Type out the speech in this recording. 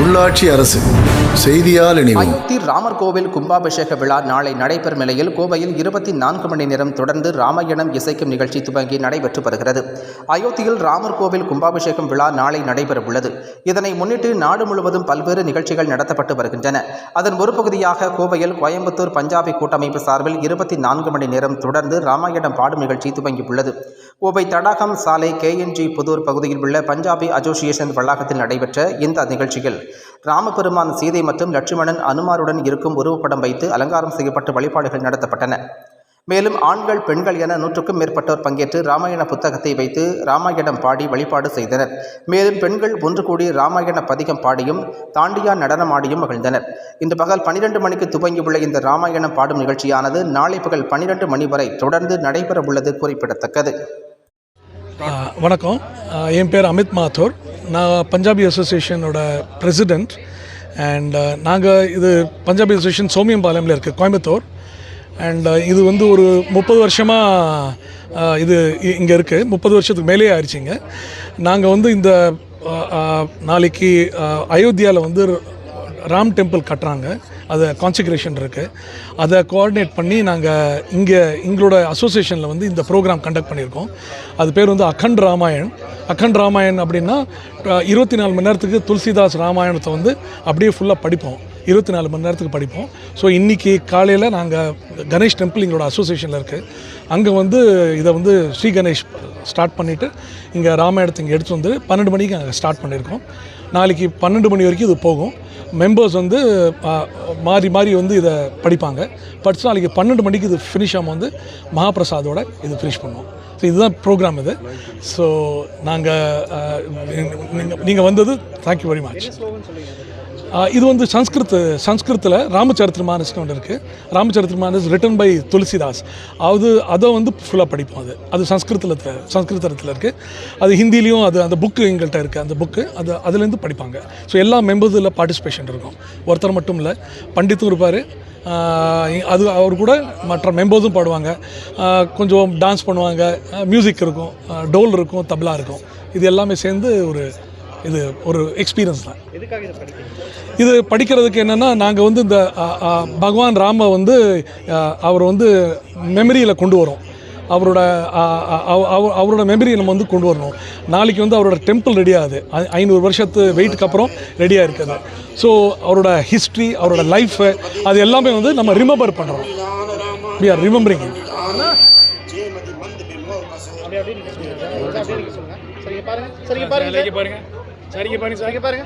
உள்ளாட்சி அரசு செய்தியால் இணைவோம். அயோத்தி ராமர் கோவில் கும்பாபிஷேக விழா நாளை நடைபெறும் நிலையில் கோவையில் இருபத்தி நான்கு மணி நேரம் தொடர்ந்து ராமாயணம் இசைக்கும் நிகழ்ச்சி துவங்கி நடைபெற்று வருகிறது. அயோத்தியில் ராமர் கோவில் கும்பாபிஷேகம் விழா நாளை நடைபெற உள்ளது இதனை முன்னிட்டு நாடு முழுவதும் பல்வேறு நிகழ்ச்சிகள் நடத்தப்பட்டு வருகின்றன. அதன் ஒரு பகுதியாக கோவையில் கோயம்புத்தூர் பஞ்சாபி கூட்டமைப்பு சார்பில் இருபத்தி நான்கு மணி நேரம் தொடர்ந்து ராமாயணம் பாடும் நிகழ்ச்சி துவங்கியுள்ளது. கோவை தடாகம் சாலை கேஎன்ஜி புதூர் பகுதியில் உள்ள பஞ்சாபி அசோசியேஷன் வளாகத்தில் நடைபெற்ற இந்த நிகழ்ச்சியில் ராமபெருமான் சீதை மற்றும் லட்சுமணன் அனுமாருடன் இருக்கும் உருவப்படம் வைத்து அலங்காரம் செய்யப்பட்டு வழிபாடுகள் நடத்தப்பட்டன. மேலும் ஆண்கள் பெண்கள் என நூற்றுக்கும் மேற்பட்டோர் பங்கேற்று ராமாயண புத்தகத்தை வைத்து ராமாயணம் பாடி வழிபாடு செய்தனர். மேலும் பெண்கள் ஒன்று கூடி ராமாயண பதிகம் பாடியும் தாண்டியா நடனமாடியும் மகிழ்ந்தனர். இன்று பகல் பனிரெண்டு மணிக்கு துவங்கியுள்ள இந்த ராமாயணம் பாடும் நிகழ்ச்சியானது நாளை பகல் பனிரெண்டு மணி வரை தொடர்ந்து நடைபெறவுள்ளது குறிப்பிடத்தக்கது. வணக்கம். என் பேர் அமித் மாத்தூர். நான் பஞ்சாபி அசோசியேஷனோட பிரசிடெண்ட் அண்ட் நாங்கள் இது பஞ்சாபி அசோசியேஷன் சோமியம்பாளையமில் இருக்குது கோயம்புத்தூர். அண்ட் uh, இது வந்து ஒரு முப்பது வருஷமாக uh, இது இங்கே இருக்குது முப்பது வருஷத்துக்கு மேலேயே ஆயிடுச்சிங்க நாங்கள் வந்து இந்த uh, நாளைக்கு அயோத்தியாவில் வந்து ராம் டெம்பிள் கட்டுறாங்க. அதை கான்சிக்ரேஷன் இருக்குது அதை கோஆர்டினேட் பண்ணி நாங்கள் இங்கே எங்களோட அசோசியேஷனில் வந்து இந்த ப்ரோக்ராம் கண்டக்ட் பண்ணியிருக்கோம். அது பேர் வந்து அகண்ட் ராமாயண் அகண்ட் ராமாயண் அப்படின்னா இருபத்தி நாலு மணி நேரத்துக்கு துளசிதாஸ் ராமாயணத்தை வந்து அப்படியே ஃபுல்லாக படிப்போம். இருபத்தி நாலு மணி நேரத்துக்கு படிப்போம். ஸோ இன்றைக்கி காலையில் நாங்கள் கணேஷ் டெம்பிள் எங்களோட அசோசியேஷனில் இருக்குது அங்கே வந்து இதை வந்து ஸ்ரீ கணேஷ் ஸ்டார்ட் பண்ணிவிட்டு இங்கே ராமாயணத்தை இங்கே எடுத்து வந்து பன்னெண்டு மணிக்கு நாங்கள் ஸ்டார்ட் பண்ணியிருக்கோம். நாளைக்கு பன்னெண்டு மணி வரைக்கும் இது போகும். மெம்பர்ஸ் வந்து மாறி மாறி வந்து இதை படிப்பாங்க. படித்து நாளைக்கு பன்னெண்டு மணிக்கு இது ஃபினிஷ் ஆகும் வந்து மகாபிரசாதோட இது ஃபினிஷ் பண்ணுவோம். ஸோ இதுதான் ப்ரோக்ராம் இது. ஸோ நாங்கள் நீங்கள் நீங்கள் வந்தது தேங்க்யூ வெரி மச் இது வந்து சன்ஸ்கிருத் சன்ஸ்கிருத்தில் ராமச்சரித்திரமானஸ்னு ஒன்று இருக்குது ராமச்சரித்திரமானஸ் ரிட்டன் பை துளசிதாஸ். அது அதை வந்து ஃபுல்லாக படிப்போம் அது. அது சன்ஸ்கிருத்தில் சன்ஸ்கிருதத்தில் இருக்குது அது ஹிந்திலையும் அது அந்த புக்கு எங்கள்கிட்ட இருக்குது அந்த புக்கு அது அதுலேருந்து படிப்பாங்க. ஸோ எல்லா மெம்பர்ஸ் இதில் பார்ட்டிசிபேஷன் இருக்கும். ஒருத்தர் மட்டும் இல்லை. பண்டித்தும் இருப்பார். அது அவர் கூட மற்ற மெம்பர்ஸும் பாடுவாங்க. கொஞ்சம் டான்ஸ் பண்ணுவாங்க. மியூசிக் இருக்கும். டோல் இருக்கும் தப்லா இருக்கும். இது எல்லாமே சேர்ந்து ஒரு இது ஒரு எக்ஸ்பீரியன்ஸ் தான். இது படிக்கிறதுக்கு என்னென்னா நாங்கள் வந்து இந்த பகவான் ராம வந்து அவர் வந்து மெமரியில் கொண்டு வரோம். அவரோட அவரோட மெமரியை நம்ம வந்து கொண்டு வரணும். நாளைக்கு வந்து அவரோட டெம்பிள் ரெடி ஆகுது. ஐநூறு வருஷத்து வெயிட்டுக்கு அப்புறம் ரெடியாக இருக்குது ஸோ அவரோட ஹிஸ்ட்ரி அவரோட லைஃபு அது எல்லாமே வந்து நம்ம ரிமெம்பர் பண்ணுறோம் வி ஆர் ரிமெம்பரிங் சரிங்க பாருங்க. சரிங்க பாருங்க. சரிங்க பாருங்க சரிங்க பாருங்க.